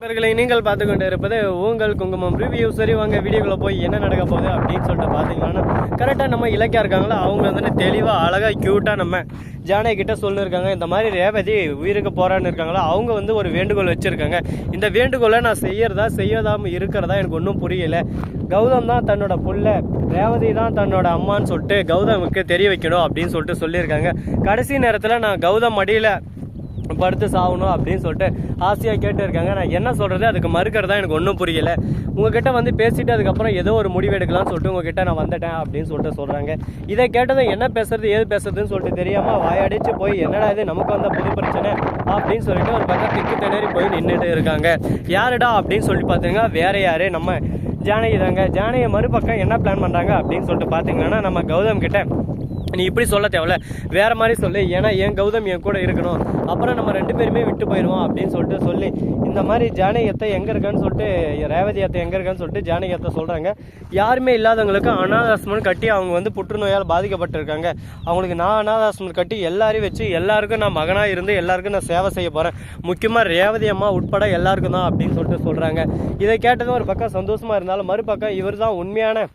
நண்பர்களை நீங்கள் பார்த்து கொண்டு இருப்பது உங்கள் குங்குமம் ரிவ்யூ சரி வாங்க வீடியோவில் போய் என்ன நடக்க போகுது அப்படின்னு சொல்லிட்டு பார்த்தீங்கன்னா கரெக்டாக நம்ம இலக்கியா இருக்காங்களோ? அவங்க வந்துட்டு தெளிவாக அழகாக க்யூட்டாக நம்ம ஜானகி கிட்ட சொல்லியிருக்காங்க இந்த மாதிரி ரேவதி உயிருக்கு போரான்னு இருக்காங்களோ? அவங்க வந்து ஒரு வேண்டுகோள் வச்சுருக்காங்க. இந்த வேண்டுகோளை நான் செய்யறதா செய்யாதாம இருக்கிறதா எனக்கு ஒன்றும் புரியல. கௌதம் தான் தன்னோட புள்ள ரேவதி தான் தன்னோட அம்மான்னு சொல்லிட்டு கௌதமுக்கு தெரிய வைக்கணும் அப்படின்னு சொல்லிட்டு சொல்லியிருக்காங்க. கடைசி நேரத்தில் நான் கௌதம் அடியில் படுத்து சாகணும் அப்படின்னு சொல்லிட்டு ஆசையாக கேட்டு இருக்காங்க. நான் என்ன சொல்கிறது அதுக்கு மறுக்கிறது தான் எனக்கு ஒன்றும் புரியல. உங்ககிட்ட வந்து பேசிட்டு அதுக்கப்புறம் ஏதோ ஒரு முடிவு எடுக்கலாம்னு சொல்லிட்டு உங்ககிட்ட நான் வந்துட்டேன் அப்படின்னு சொல்லிட்டு சொல்கிறாங்க இதை கேட்டதும் என்ன பேசுறது ஏது பேசுறதுன்னு சொல்லிட்டு தெரியாமல் வாயடிச்சு போய் என்னடா இது? நமக்கு வந்த புது பிரச்சனை. அப்படின்னு சொல்லிட்டு ஒரு பக்கம் திக்கு திணறி போய் நின்றுட்டு இருக்காங்க. யாருடா? அப்படின்னு சொல்லிட்டு பார்த்தீங்கன்னா வேற யாரு? நம்ம ஜானகி தாங்க. ஜானகி மறுபக்கம் என்ன பிளான் பண்ணுறாங்க அப்படின்னு சொல்லிட்டு பார்த்தீங்கன்னா நம்ம கௌதம் கிட்ட நீ இப்படி சொல்ல தேவையில்ல. வேற மாதிரி சொல்லு. ஏன்னா என் கௌதம் என் கூட இருக்கணும். அப்புறம் நம்ம ரெண்டு பேருமே விட்டு போயிடுவோம் அப்படின்னு சொல்லிட்டு சொல்லி இந்த மாதிரி ஜானகியத்தை எங்கே இருக்கான்னு சொல்லிட்டு ரேவதி அத்தை எங்கே இருக்கான்னு சொல்லிட்டு ஜானகியத்தை சொல்கிறாங்க யாருமே இல்லாதவங்களுக்கு அனாதாசிரமம் கட்டி அவங்க வந்து புற்றுநோயால் பாதிக்கப்பட்டிருக்காங்க. அவங்களுக்கு நான் அனாதாசிரமம் கட்டி எல்லாரையும் வச்சு எல்லாருக்கும் நான் மகனாக இருந்து எல்லாருக்கும் நான் சேவை செய்ய போகிறேன் முக்கியமாக ரேவதி அம்மா உட்பட எல்லாருக்கும் தான் அப்படின்னு சொல்லிட்டு சொல்கிறாங்க இதை கேட்டதும் ஒரு பக்கம் சந்தோஷமாக இருந்தாலும் மறுபக்கம் இவர் தான் உண்மையான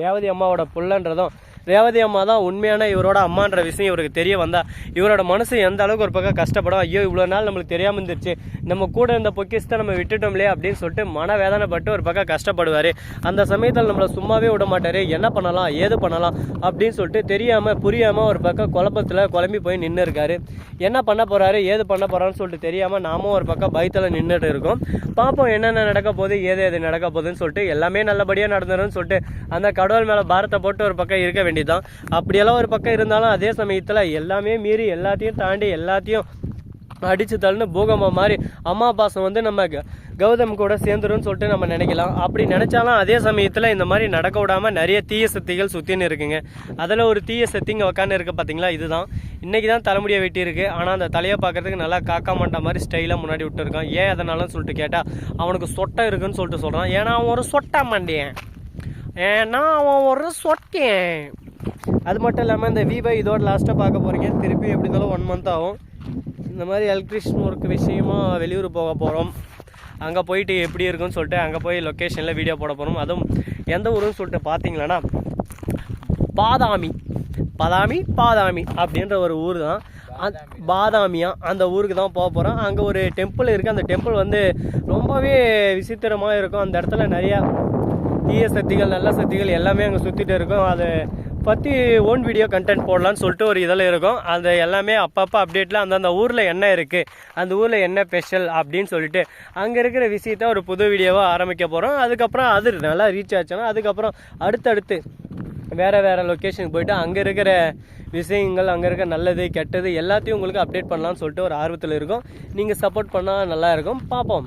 ரேவதி அம்மாவோட புள்ளன்றதும் ரேவதி அம்மா தான் உண்மையான இவரோட அம்மான்ற விஷயம் இவருக்கு தெரிய வந்தா இவரோட மனசு எந்த அளவுக்கு ஒரு பக்கம் கஷ்டப்படும் ஐயோ இவ்வளோ நாள் நம்மளுக்கு தெரியாமல் இருந்துருச்சு நம்ம கூட இருந்த பொக்கிஸ்தான் நம்ம விட்டுட்டோம்லையே அப்படின்னு சொல்லிட்டு மன வேதனைப்பட்டு ஒரு பக்கம் கஷ்டப்படுவார். அந்த சமயத்தில் நம்மளை சும்மாவே விட மாட்டார். என்ன பண்ணலாம் ஏது பண்ணலாம் அப்படின்னு சொல்லிட்டு தெரியாமல் புரியாமல் ஒரு பக்கம் குழப்பத்தில் குழம்பி போய் நின்று இருக்காரு என்ன பண்ண போகிறாரு ஏது பண்ண போகிறான்னு சொல்லிட்டு தெரியாமல் நாமும் ஒரு பக்கம் பயத்தில் நின்றுட்டு இருக்கோம். பார்ப்போம் என்னென்ன நடக்க போகுது ஏது எது நடக்க போகுதுன்னு சொல்லிட்டு எல்லாமே நல்லபடியாக நடந்துரும்னு சொல்லிட்டு அந்த கடவுள் மேலே பாரத்தை போட்டு ஒரு பக்கம் இருக்க வேண்டிய வேண்டியதுதான் அப்படியெல்லாம் ஒரு பக்கம் இருந்தாலும் அதே சமயத்தில் எல்லாமே மீறி எல்லாத்தையும் தாண்டி எல்லாத்தையும் அடிச்சு தள்ளுன்னு பூகம்பம் மாதிரி அம்மா பாசம் வந்து நம்ம க- கௌதம் கூட சேர்ந்துரும்னு சொல்லிட்டு நம்ம நினைக்கலாம். அப்படி நினைச்சாலும் அதே சமயத்தில் இந்த மாதிரி நடக்க விடாமல் நிறைய தீய சக்திகள் சுற்றின்னு இருக்குங்க. அதில் ஒரு தீய சக்திங்க உக்காந்து இருக்கு பார்த்தீங்களா இதுதான். இன்றைக்கி தான் தலைமுடியை வெட்டியிருக்கு ஆனால் அந்த தலையை பார்க்கறதுக்கு நல்லா காக்கா மாட்டா மாதிரி ஸ்டைலாக முன்னாடி விட்டுருக்கான் ஏன் அதனாலும் சொல்லிட்டு கேட்டால் அவனுக்கு சொட்டை இருக்குன்னு சொல்லிட்டு சொல்கிறான் ஏன்னா அவன் ஒரு சொட்டை மண்டியன். ஏன்னா அவன் ஒரு சொட்டேன் அது மட்டும் இல்லாமல் இந்த விவை இதோட லாஸ்ட்டாக பார்க்க போகிறீங்க திருப்பி எப்படி இருந்தாலும் ஒன் மந்த் ஆகும். இந்த மாதிரி எலக்ட்ரிஷியன் ஒர்க் விஷயமா வெளியூர் போக போகிறோம் அங்கே போயிட்டு எப்படி இருக்குன்னு சொல்லிட்டு அங்கே போய் லொக்கேஷனில் வீடியோ போட போகிறோம் அதுவும் எந்த ஊருன்னு சொல்லிட்டு பார்த்தீங்களன்னா பாதாமி. பாதாமி பாதாமி அப்படின்ற ஒரு ஊர் தான். அந்த பாதாமியா அந்த ஊருக்கு தான் போக போகிறோம் அங்கே ஒரு டெம்பிள் இருக்குது அந்த டெம்பிள் வந்து ரொம்பவே விசித்திரமாக இருக்கும். அந்த இடத்துல நிறையா தீய சக்திகள் நல்ல சக்திகள் எல்லாமே அங்கே சுற்றிட்டு இருக்கும். அது பற்றி ஓன் வீடியோ கண்டென்ட் போடலான்னு சொல்லிட்டு ஒரு இதில் இருக்கும். அது எல்லாமே அப்பப்போ அப்டேட்டில் அந்தந்த ஊரில் என்ன இருக்குது அந்த ஊரில் என்ன ஸ்பெஷல் அப்படின்னு சொல்லிட்டு அங்கே இருக்கிற விஷயத்த ஒரு புது வீடியோவாக ஆரம்பிக்க போகிறோம் அதுக்கப்புறம் அது நல்லா ரீச் ஆச்சுன்னா அதுக்கப்புறம் அடுத்தடுத்து வேறு வேறு லொக்கேஷனுக்கு போயிட்டு அங்கே இருக்கிற விஷயங்கள் அங்கே இருக்க நல்லது கெட்டது எல்லாத்தையும் உங்களுக்கு அப்டேட் பண்ணலான்னு சொல்லிட்டு ஒரு ஆர்வத்தில் இருக்கும். நீங்கள் சப்போர்ட் பண்ணால் நல்லா இருக்கும். பார்ப்போம்.